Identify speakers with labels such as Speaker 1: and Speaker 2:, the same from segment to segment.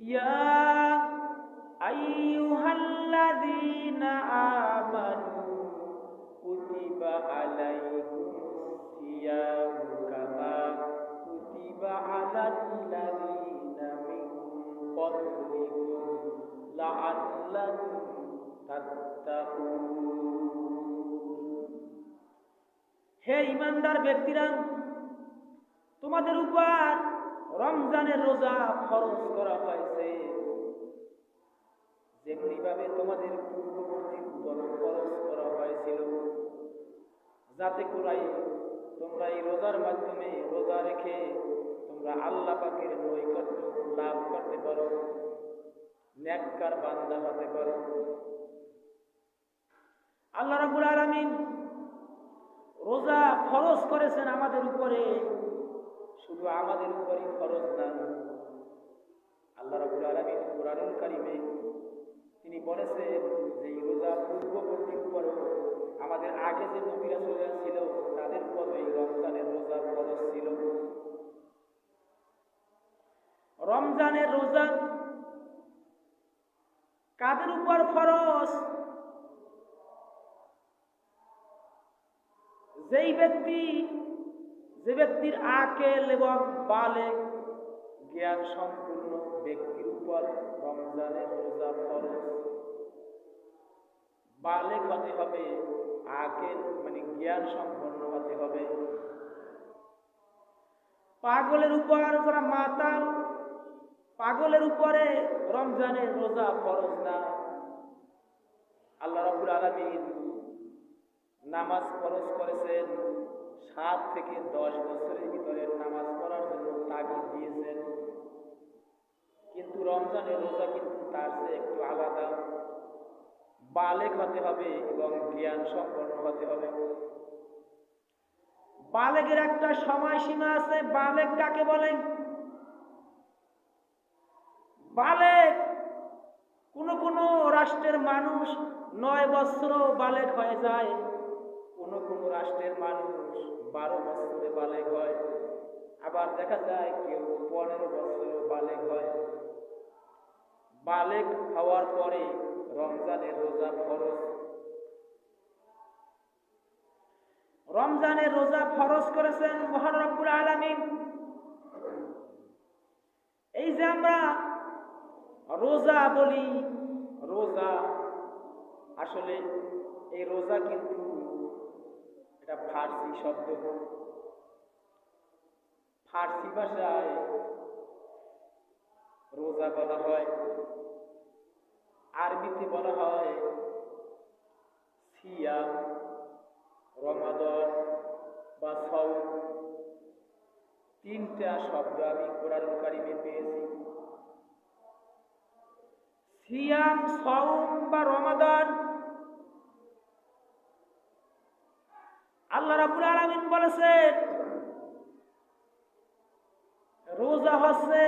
Speaker 1: يا أيها الذين آمنوا كتب عليكم الصيام كما كتب على الذين من قبلكم لعلكم تتقون হে ইমানদার ব্যক্তিরা তোমাদের উপর রমজানের রোজা খরচ করা হয়েছে। যেমনি ভাবে তোমাদের পূর্ববর্তী খরচ করা হয়েছিল, যাতে করাই তোমরা এই রোজার মাধ্যমে রোজা রেখে তোমরা আল্লাহ পাকের নৈকট্য লাভ করতে পারো ন্যাক্কার বান্দা হতে পারো। আল্লাহ রাবুল আলমিন রোজা খরচ করেছেন আমাদের উপরে। শুধু আমাদের উপরই খরচ না। আল্লাহ রাবুল আলমিন কোরআনুল তিনি বলেছেন যে রোজা পূর্ববর্তী উপরও আমাদের আগে যে নবীরা চলে ছিল, তাদের উপর এই রমজানের রোজার খরচ ছিল। রমজানের রোজা কাদের উপর খরচ যেই ব্যক্তি যে ব্যক্তির আকেল এবং বালে জ্ঞান সম্পূর্ণ ব্যক্তির উপর রমজানের রোজা ফরজ। বালেক হতে হবে, আকেল মানে জ্ঞান সম্পন্ন হতে হবে। পাগলের উপর যারা মাতাল, পাগলের উপরে রমজানের রোজা ফরজ না। আল্লাহ রাবুল আলমিন নামাজ ফরজ করেছেন। সাত থেকে দশ বছরের ভিতরে নামাজ পড়ার জন্য তাগিদ দিয়েছেন। কিন্তু রমজানের রোজা কিন্তু তার চেয়ে একটু আলাদা। বালেক হতে হবে এবং জ্ঞান সম্পন্ন হতে হবে। বালেকের একটা সময়সীমা আছে, বালেক কাকে বলেন বালেক, কোন কোন রাষ্ট্রের মানুষ নয় বছর বালেক হয়ে যায়। কোন কোন রাষ্ট্রের মানুষ বারো বছরে বালেক হয়। আবার দেখা যায় কেউ পনেরো বছর বালেক হয়। বালেক হওয়ার পরে রমজানের রোজা ফরজ। রমজানের রোজা ফরজ করেছেন মহান রব্বুল আলমিন। এই যে আমরা রোজা বলি, রোজা। আসলে এই রোজা কিন্তু এটা ফার্সি শব্দ ফার্সি ভাষায় রোজা বলা হয়। আরবিতে বলা হয় সিয়াম, রমাদন বা সৌ তিনটা শব্দ আমি কোরআন কারিমে পেয়েছি। সিয়াম সৌম বা রমাদান আল্লাহ রাবুল আলমিন বলেছেন, রোজা হচ্ছে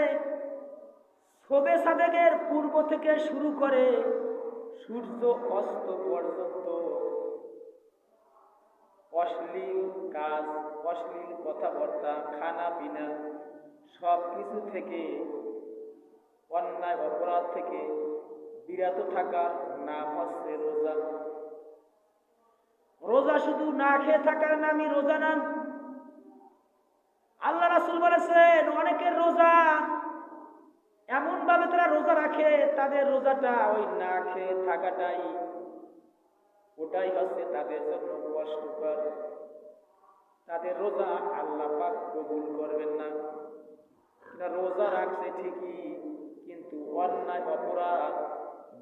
Speaker 1: শোবে সাদেকের পূর্ব থেকে শুরু করে সূর্য অস্ত পর্যন্ত। অশ্লীল কাজ, অশ্লীল কথাবার্তা, খানা পিনা সব কিছু থেকে, অন্যায় অপরাধ থেকে বিরত থাকা নাম হচ্ছে রোজা। শুধু না খেয়ে থাকার নামই রোজা নাম আল্লাহ রাসুল বলেছেন, অনেকের রোজা এমন ভাবে তারা রোজা রাখে, তাদের রোজাটা ওই না খেয়ে থাকাটাই। ওটাই হচ্ছে তাদের জন্য কষ্টকর। তাদের রোজা আল্লাহ পাক কবুল করবেন না। রোজা রাখছে ঠিকই, কিন্তু অন্যায়, অপরাধ,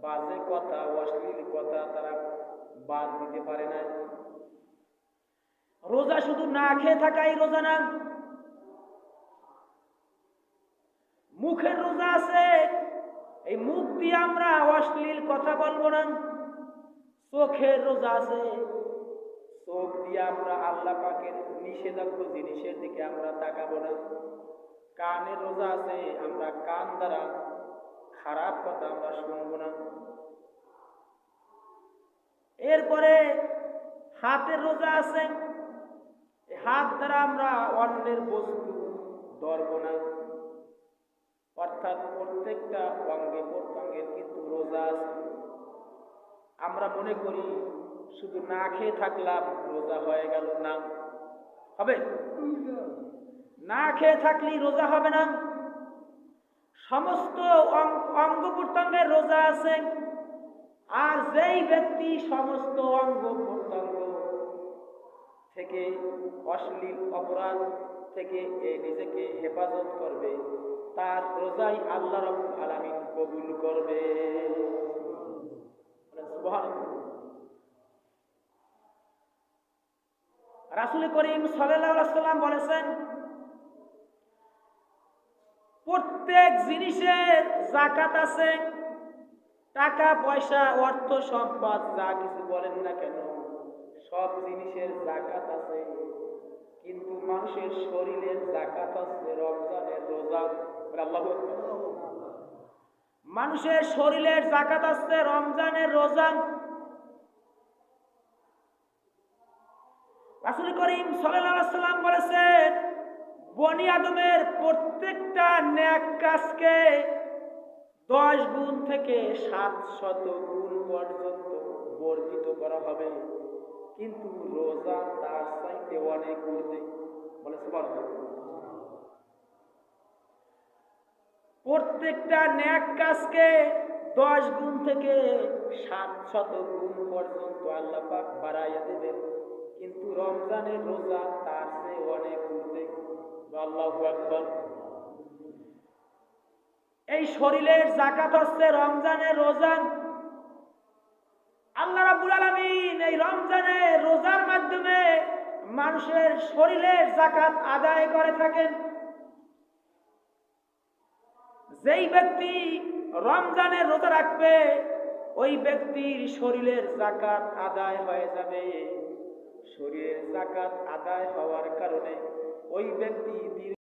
Speaker 1: বাজে কথা, অশ্লীল কথা তারা বাদ দিতে পারে না। রোজা শুধু না খেয়ে থাকাই রোজা না। মুখের রোজা আছে, এই মুখ দিয়ে আমরা অশ্লীল কথা বলব না। চোখের রোজা আছে, চোখ দিয়ে আমরা আল্লাহ পাকের নিষেধাজ্ঞ জিনিসের দিকে আমরা তাকাবো না। কানের রোজা আছে, আমরা কান দ্বারা খারাপ কথা আমরা শুনব না। এরপরে হাতের রোজা আছে হাত দ্বারা আমরা অন্যের বস্তু ধরবো না। অর্থাৎ প্রত্যেকটা অঙ্গে প্রত্যঙ্গের কিন্তু রোজা আছে। আমরা মনে করি শুধু না খেয়ে থাকলাম, রোজা হয়ে গেল না। হবে? না খেয়ে থাকলেই রোজা হবে না। সমস্ত অঙ্গ প্রত্যঙ্গের রোজা আছে। আর যেই ব্যক্তি সমস্ত অঙ্গ প্রত্যঙ্গ থেকে অশ্লীল অপরাধ থেকে এ নিজেকে হেফাজত করবে। তার রোজাই আল্লাহ রব্বুল আলামিন কবুল করবে। রাসূল করিম সাল্লাম বলেছেন, প্রত্যেক জিনিসের জাকাত আছে, টাকা, পয়সা, অর্থ, সম্পদ, যা কিছু বলেন না কেন। সব জিনিসের জাকাত আছে, কিন্তু মানুষের শরীরের জাকাত আছে রমজানের রোজা। আল্লাহু। মানুষের শরীরের জাকাত আছে রমজানের রোজা। রাসূল করিম সাল্লাম বলেছেন, বনি আদমের প্রত্যেকটা ন্যাক কাজকে দশ গুণ থেকে সাত শত গুণ পর্যন্ত বর্ধিত করা হবে। কিন্তু রোজা তার চাইতে অনেক ঊর্ধ্বে। বলে সুবহানাল্লাহ। প্রত্যেকটা ন্যাক কাজকে দশ গুণ থেকে সাত শত গুণ পর্যন্ত আল্লাহ পাক বাড়াইয়া দেবেন। কিন্তু রমজানের রোজা তার চেয়ে অনেক ঊর্ধ্বে। আল্লাহু আকবার। এই শরীরের জাকাত হচ্ছে রমজানের রোজা। আল্লাহ রাব্বুল আলামিন এই রমজানের রোজার মাধ্যমে মানুষের শরীরের জাকাত আদায় করে থাকেন। যেই ব্যক্তি রমজানে রোজা রাখবে, ওই ব্যক্তির শরীরের জাকাত আদায় হয়ে যাবে। শরীরের জাকাত আদায় হওয়ার কারণে ওই ব্যক্তি